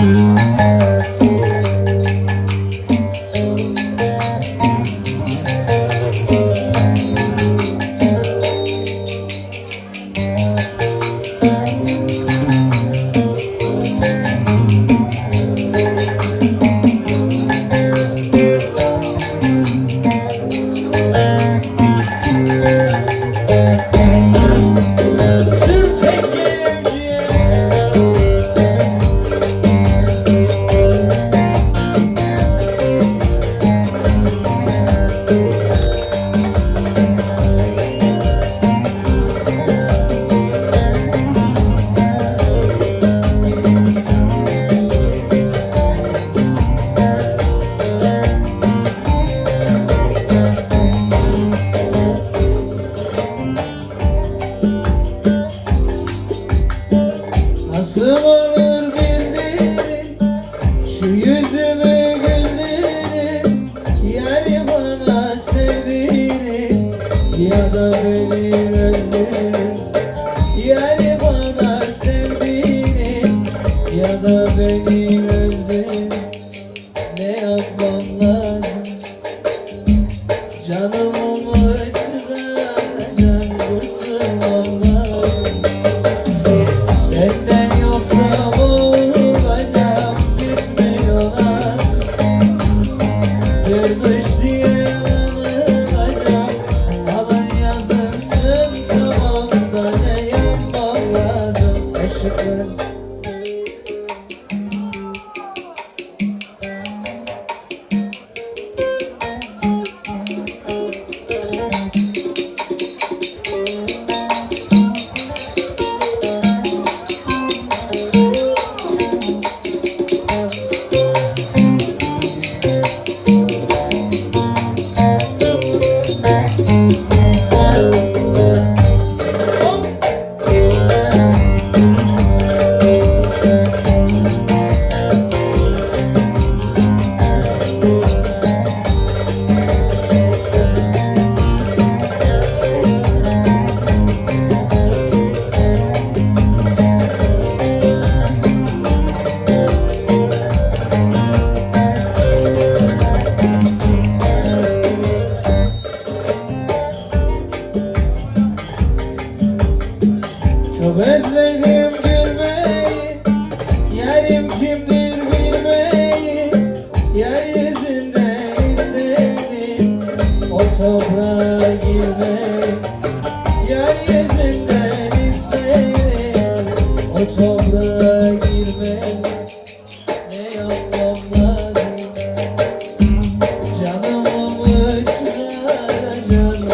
you. Ya da beni sevdiğini Ya da beni öldürün Ne yapmam Canımı Çok özledim gülmeyi. Yarim kimdir bilmeyi. Yeryüzünden istedim O toprağa girmeyi. Yeryüzünden istedim O toprağa girmeyi. Ne yapmam lazım? Canımı mı çıkaracağım